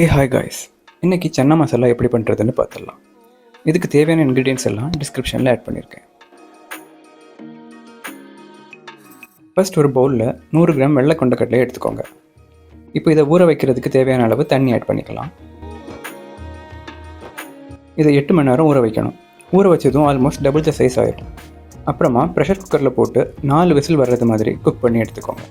Hey hi guys இன்றைக்கி சன்னா மசாலா எப்படி பண்ணுறதுன்னு பார்த்துடலாம். இதுக்கு தேவையான இன்க்ரீடியன்ஸ் எல்லாம் டிஸ்கிரிப்ஷனில் ஆட் பண்ணியிருக்கேன். ஃபஸ்ட் ஒரு பவுலில் நூறு கிராம் வெள்ளை கொண்டக்கடலையை எடுத்துக்கோங்க. இப்போ இதை ஊற வைக்கிறதுக்கு தேவையான அளவு தண்ணி ஆட் பண்ணிக்கலாம். இதை எட்டு மணி நேரம் ஊற வைக்கணும். ஊற வச்சதும் ஆல்மோஸ்ட் டபுள் த சைஸ் ஆயிடும் அப்புறமா ப்ரெஷர் குக்கரில் போட்டு நாலு விசில் வர்றது மாதிரி குக் பண்ணி எடுத்துக்கோங்க.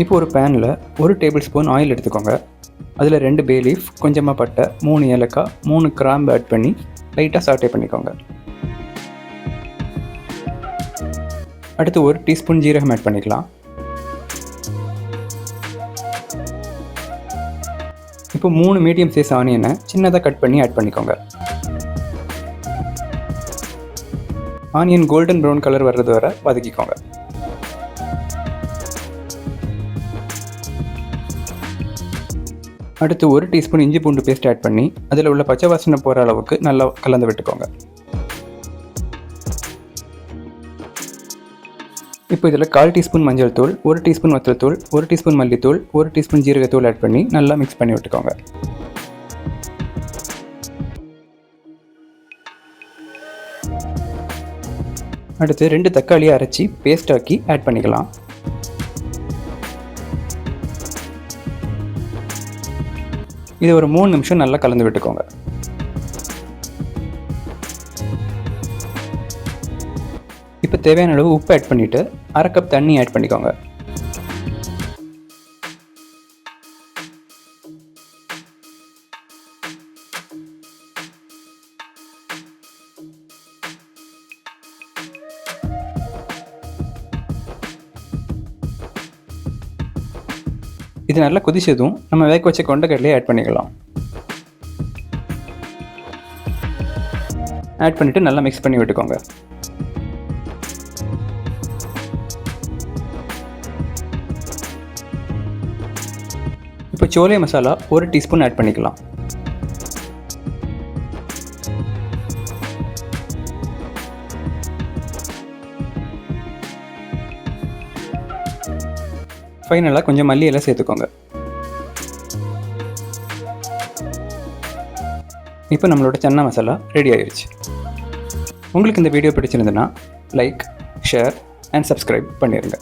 இப்போ ஒரு பேனில் ஒரு டேபிள் ஸ்பூன் ஆயில் எடுத்துக்கோங்க. அதில் ரெண்டு பே லீஃப் கொஞ்சமாக பட்டை மூணு ஏலக்காய் மூணு கிராம்பு ஆட் பண்ணி லைட்டாக சாட்டே பண்ணிக்கோங்க. அடுத்து ஒரு டீஸ்பூன் ஜீரகம் ஆட் பண்ணிக்கலாம். இப்போ மூணு மீடியம் சைஸ் ஆனியனை சின்னதாக கட் பண்ணி ஆட் பண்ணிக்கோங்க. ஆனியன் கோல்டன் ப்ரௌன் கலர் வர்றது வரை வதக்கிக்கோங்க. அடுத்து ஒரு டீஸ்பூன் இஞ்சி பூண்டு பேஸ்ட் ஆட் பண்ணி அதில் உள்ள பச்சை வாசனை போகிற அளவுக்கு நல்லா கலந்து விட்டுக்கோங்க. இப்போ இதில் கால் டீஸ்பூன் மஞ்சள் தூள் ஒரு டீஸ்பூன் வத்தல் தூள் ஒரு டீஸ்பூன் மல்லித்தூள் ஒரு டீஸ்பூன் ஜீரகத்தூள் ஆட் பண்ணி நல்லா மிக்ஸ் பண்ணி விட்டுக்கோங்க. அடுத்து ரெண்டு தக்காளியை அரைச்சி பேஸ்ட் ஆக்கி ஆட் பண்ணிக்கலாம். இது ஒரு மூணு நிமிஷம் நல்லா கலந்து விட்டுக்கோங்க. இப்போ தேவையான அளவு உப்பு ஆட் பண்ணிவிட்டு அரை கப் தண்ணி ஆட் பண்ணிக்கோங்க. இது நல்லா கொதிச்சதும் நம்ம வேக வச்ச கொண்டக்கடலையை ஆட் பண்ணிக்கலாம். ஆட் பண்ணிவிட்டு நல்லா மிக்ஸ் பண்ணி விட்டுக்கோங்க. இப்போ சோலே மசாலா ஒரு டீஸ்பூன் ஆட் பண்ணிக்கலாம். ஃபைனலாக கொஞ்சம் மல்லி எல்லாம் சேர்த்துக்கோங்க. இப்போ நம்மளோட சன்னா மசாலா ரெடி ஆயிடுச்சு உங்களுக்கு இந்த வீடியோ பிடிச்சிருந்துன்னா லைக் ஷேர் அண்ட் சப்ஸ்கிரைப் பண்ணிடுங்க